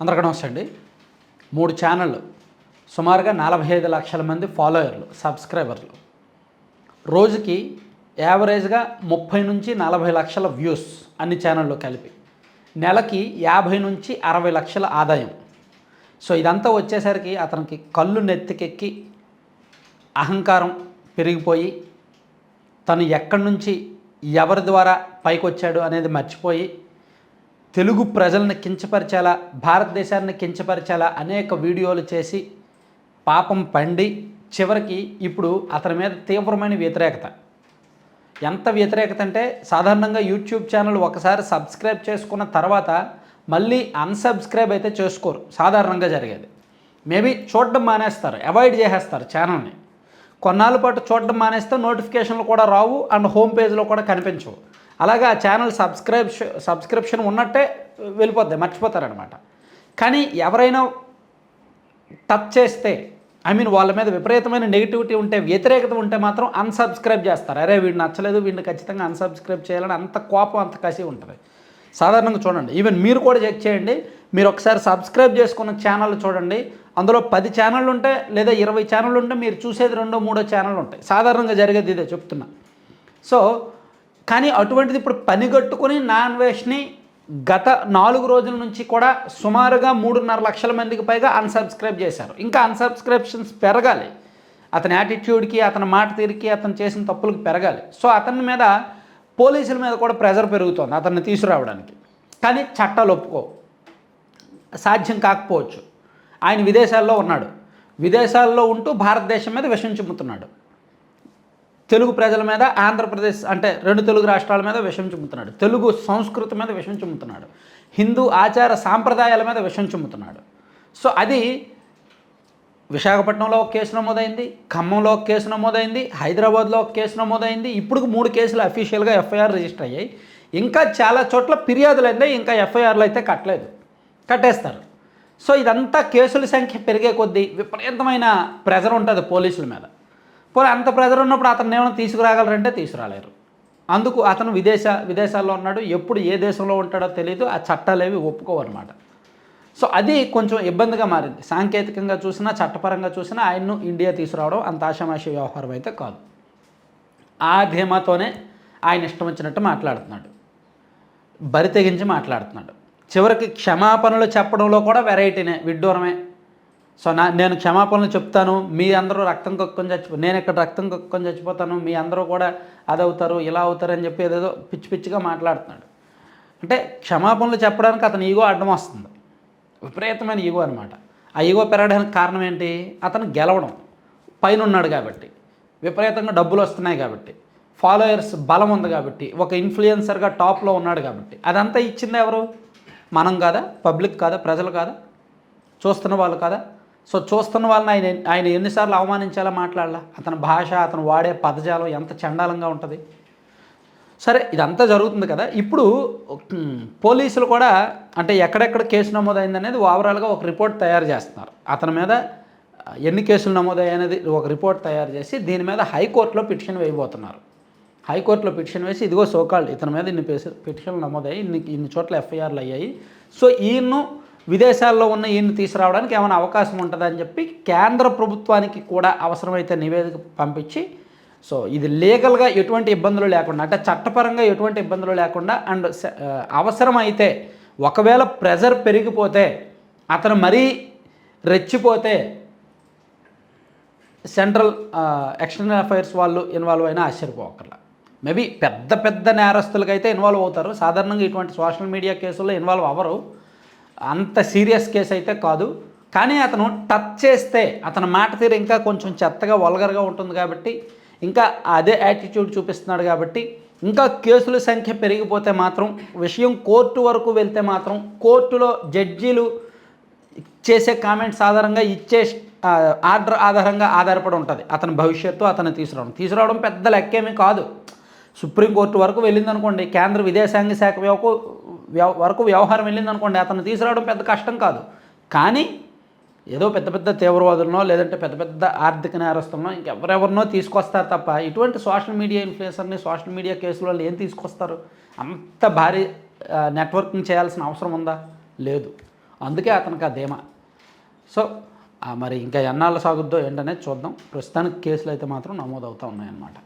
అందరికీ నమస్తే అండి. మూడు ఛానళ్ళు సుమారుగా నలభై ఐదు లక్షల మంది ఫాలోయర్లు సబ్స్క్రైబర్లు. రోజుకి యావరేజ్గా ముప్పై నుంచి నలభై లక్షల వ్యూస్ అన్ని ఛానళ్ళు కలిపి. నెలకి యాభై నుంచి అరవై లక్షల ఆదాయం. సో ఇదంతా వచ్చేసరికి అతనికి కళ్ళు నెత్తికెక్కి అహంకారం పెరిగిపోయి తను ఎక్కడి నుంచి ఎవరి ద్వారా పైకి వచ్చాడు అనేది మర్చిపోయి తెలుగు ప్రజల్ని కించపరిచేలా భారతదేశాన్ని కించపరిచేలా అనేక వీడియోలు చేసి పాపం పండి చివరికి ఇప్పుడు అతని మీద తీవ్రమైన వ్యతిరేకత. ఎంత వ్యతిరేకత అంటే సాధారణంగా యూట్యూబ్ ఛానల్ ఒకసారి సబ్స్క్రైబ్ చేసుకున్న తర్వాత మళ్ళీ అన్సబ్స్క్రైబ్ అయితే చేసుకోరు. సాధారణంగా జరిగేది. మేబీ చూడడం మానేస్తారు అవాయిడ్ చేసేస్తారు ఛానల్ని. కొన్నాళ్ళ పాటు చూడడం మానేస్తే నోటిఫికేషన్లు కూడా రావు అండ్ హోమ్ పేజ్లో కూడా కనిపించవు. అలాగే ఆ ఛానల్ సబ్స్క్రైబ్ సబ్స్క్రిప్షన్ ఉన్నట్టే వెళ్ళిపోద్ది మర్చిపోతారనమాట. కానీ ఎవరైనా టచ్ చేస్తే ఐ మీన్ వాళ్ళ మీద విపరీతమైన నెగిటివిటీ ఉంటే వ్యతిరేకత ఉంటే మాత్రం అన్సబ్స్క్రైబ్ చేస్తారు. అరే వీడు నచ్చలేదు వీడిని ఖచ్చితంగా అన్సబ్స్క్రైబ్ చేయాలని అంత కోపం అంత కసి ఉంటుంది. సాధారణంగా చూడండి ఈవెన్ మీరు కూడా చెక్ చేయండి మీరు ఒకసారి సబ్స్క్రైబ్ చేసుకున్న ఛానల్ చూడండి అందులో పది ఛానళ్ళు ఉంటే లేదా ఇరవై ఛానళ్ళు ఉంటే మీరు చూసేది రెండో మూడో ఛానళ్ళు ఉంటాయి. సాధారణంగా జరిగేది ఇదే చెప్తున్నా. సో కానీ అటువంటిది ఇప్పుడు పనిగట్టుకుని నాన్ వెజ్ని గత నాలుగు రోజుల నుంచి కూడా సుమారుగా మూడున్నర లక్షల మందికి పైగా అన్సబ్స్క్రైబ్ చేశారు. ఇంకా అన్సబ్స్క్రిప్షన్స్ పెరగాలి. అతని యాటిట్యూడ్కి అతని మాట తీరికి అతను చేసిన తప్పులకు పెరగాలి. సో అతని మీద పోలీసుల మీద కూడా ప్రెజర్ పెరుగుతోంది అతన్ని తీసుకురావడానికి. కానీ చట్టాలు ఒప్పుకో. సాధ్యం కాకపోవచ్చు. ఆయన విదేశాల్లో ఉన్నాడు. విదేశాల్లో ఉంటూ భారతదేశం మీద విషం చిమ్ముతున్నాడు. తెలుగు ప్రజల మీద ఆంధ్రప్రదేశ్ అంటే రెండు తెలుగు రాష్ట్రాల మీద విషం చిమ్ముతున్నాడు. తెలుగు సంస్కృతి మీద విషం చిమ్ముతున్నాడు. హిందూ ఆచార సాంప్రదాయాల మీద విషం చిమ్ముతున్నాడు. సో అది విశాఖపట్నంలో ఒక కేసు నమోదైంది ఖమ్మంలో ఒక కేసు నమోదైంది హైదరాబాద్లో ఒక కేసు నమోదైంది. ఇప్పుడు మూడు కేసులు అఫీషియల్గా ఎఫ్ఐఆర్ రిజిస్టర్ అయ్యాయి. ఇంకా చాలా చోట్ల ఫిర్యాదులు అయితే ఇంకా ఎఫ్ఐఆర్లు అయితే కట్టలేదు. కట్టేస్తారు. సో ఇదంతా కేసుల సంఖ్య పెరిగే కొద్దీ విపరీతమైన ప్రెజర్ ఉంటుంది పోలీసుల మీద. పోనీ అంత ప్రెజర్ ఉన్నప్పుడు అతను ఏమైనా తీసుకురాగలరంటే తీసుకురాలేరు. అందుకు అతను విదేశ విదేశాల్లో ఉన్నాడు. ఎప్పుడు ఏ దేశంలో ఉంటాడో తెలియదు ఆ చట్టాలు ఏవి ఒప్పుకోవన్నమాట. సో అది కొంచెం ఇబ్బందిగా మారింది. సాంకేతికంగా చూసినా చట్టపరంగా చూసినా ఆయన్ను ఇండియా తీసుకురావడం అంత ఆషామాషి వ్యవహారం అయితే కాదు. ఆ ధీమాతోనే ఆయన ఇష్టం వచ్చినట్టు మాట్లాడుతున్నాడు. బరి తెగించి మాట్లాడుతున్నాడు. చివరికి క్షమాపణలు చెప్పడంలో కూడా వెరైటీనే విడ్డూరమే. సో నా నేను క్షమాపణలు చెప్తాను. మీ అందరూ రక్తం కక్కుని చచ్చిపో నేను ఇక్కడ రక్తం కక్కుని చచ్చిపోతాను. మీ అందరూ కూడా అది అవుతారు ఇలా అవుతారు అని చెప్పి ఏదేదో పిచ్చి పిచ్చిగా మాట్లాడుతున్నాడు. అంటే క్షమాపణలు చెప్పడానికి అతని ఈగో అడ్డం వస్తుంది. విపరీతమైన ఈగో అనమాట ఆ ఈగో పెరగడానికి కారణం ఏంటి? అతను గెలవడం. పైన ఉన్నాడు కాబట్టి. విపరీతంగా డబ్బులు వస్తున్నాయి కాబట్టి. ఫాలోయర్స్ బలం ఉంది కాబట్టి. ఒక ఇన్ఫ్లుయెన్సర్గా టాప్లో ఉన్నాడు కాబట్టి. అదంతా ఇచ్చింది ఎవరు? మనం కాదా? పబ్లిక్ కాదా? ప్రజలు కాదా? చూస్తున్న వాళ్ళు కాదా? సో చూస్తున్న వాళ్ళని ఆయన ఆయన ఎన్నిసార్లు అవమానించాలా మాట్లాడాలా? అతని భాష అతను వాడే పదజాలం ఎంత చండాలంగా ఉంటుంది? సరే ఇదంతా జరుగుతుంది కదా. ఇప్పుడు పోలీసులు కూడా అంటే ఎక్కడెక్కడ కేసు నమోదైంది అనేది ఓవరాల్గా ఒక రిపోర్ట్ తయారు చేస్తున్నారు. అతని మీద ఎన్ని కేసులు నమోదయ్యనేది ఒక రిపోర్ట్ తయారు చేసి దీని మీద హైకోర్టులో పిటిషన్ వేయబోతున్నారు. హైకోర్టులో పిటిషన్ వేసి ఇదిగో సోకాళ్ళు ఇతని మీద ఇన్ని పిటిషన్లు నమోదయ్యాయి ఇన్ని ఇన్ని చోట్ల ఎఫ్ఐఆర్లు అయ్యాయి. సో ఈయన్ను విదేశాల్లో ఉన్న ఈయన్ని తీసుకురావడానికి ఏమైనా అవకాశం ఉంటుందని చెప్పి కేంద్ర ప్రభుత్వానికి కూడా అవసరమైతే నివేదిక పంపించి సో ఇది లీగల్గా ఎటువంటి ఇబ్బందులు లేకుండా అంటే చట్టపరంగా ఎటువంటి ఇబ్బందులు లేకుండా అండ్ స- అవసరమైతే ఒకవేళ ప్రెజర్ పెరిగిపోతే అతను మరీ రెచ్చిపోతే సెంట్రల్ ఎక్స్టర్నల్ అఫైర్స్ వాళ్ళు ఇన్వాల్వ్ అయినా ఆశ్చర్యపోకర్లా. మేబీ పెద్ద పెద్ద నేరస్తులకైతే ఇన్వాల్వ్ అవుతారు. సాధారణంగా ఇటువంటి సోషల్ మీడియా కేసుల్లో ఇన్వాల్వ్ అవ్వరు. అంత సీరియస్ కేసు అయితే కాదు. కానీ అతను టచ్ చేస్తే అతని మాట తీరు ఇంకా కొంచెం చెత్తగా వల్గర్గా ఉంటుంది కాబట్టి ఇంకా అదే యాటిట్యూడ్ చూపిస్తున్నాడు కాబట్టి ఇంకా కేసుల సంఖ్య పెరిగిపోతే మాత్రం విషయం కోర్టు వరకు వెళ్తే మాత్రం కోర్టులో జడ్జీలు చేసే కామెంట్స్ ఆధారంగా ఇచ్చే ఆర్డర్ ఆధారంగా ఆధారపడి ఉంటుంది. అతని భవిష్యత్తు అతను తీసుకురావడం. తీసుకురావడం పెద్ద లెక్కేమీ కాదు. సుప్రీంకోర్టు వరకు వెళ్ళిందనుకోండి కేంద్ర విదేశాంగ శాఖ వరకు వ్యవ- వరకు వ్యవహారం అతను తీసుకురావడం పెద్ద కష్టం కాదు. కానీ ఏదో పెద్ద పెద్ద తీవ్రవాదులనో లేదంటే పెద్ద పెద్ద ఆర్థిక నేరస్తులనో ఇంకెవరెవరినో తీసుకొస్తారు తప్ప ఇటువంటి సోషల్ మీడియా ఇన్ఫ్లుయెన్సర్ని సోషల్ మీడియా కేసుల వాళ్ళు ఏం తీసుకొస్తారు? అంత భారీ నెట్వర్కింగ్ చేయాల్సిన అవసరం ఉందా? లేదు. అందుకే అతనికి ఆ ధీమా. సో మరి ఇంకా ఎన్నాళ్ళు సాగుద్దో ఏంటనేది చూద్దాం. ప్రస్తుతానికి కేసులు అయితే మాత్రం నమోదవుతూ ఉన్నాయన్నమాట.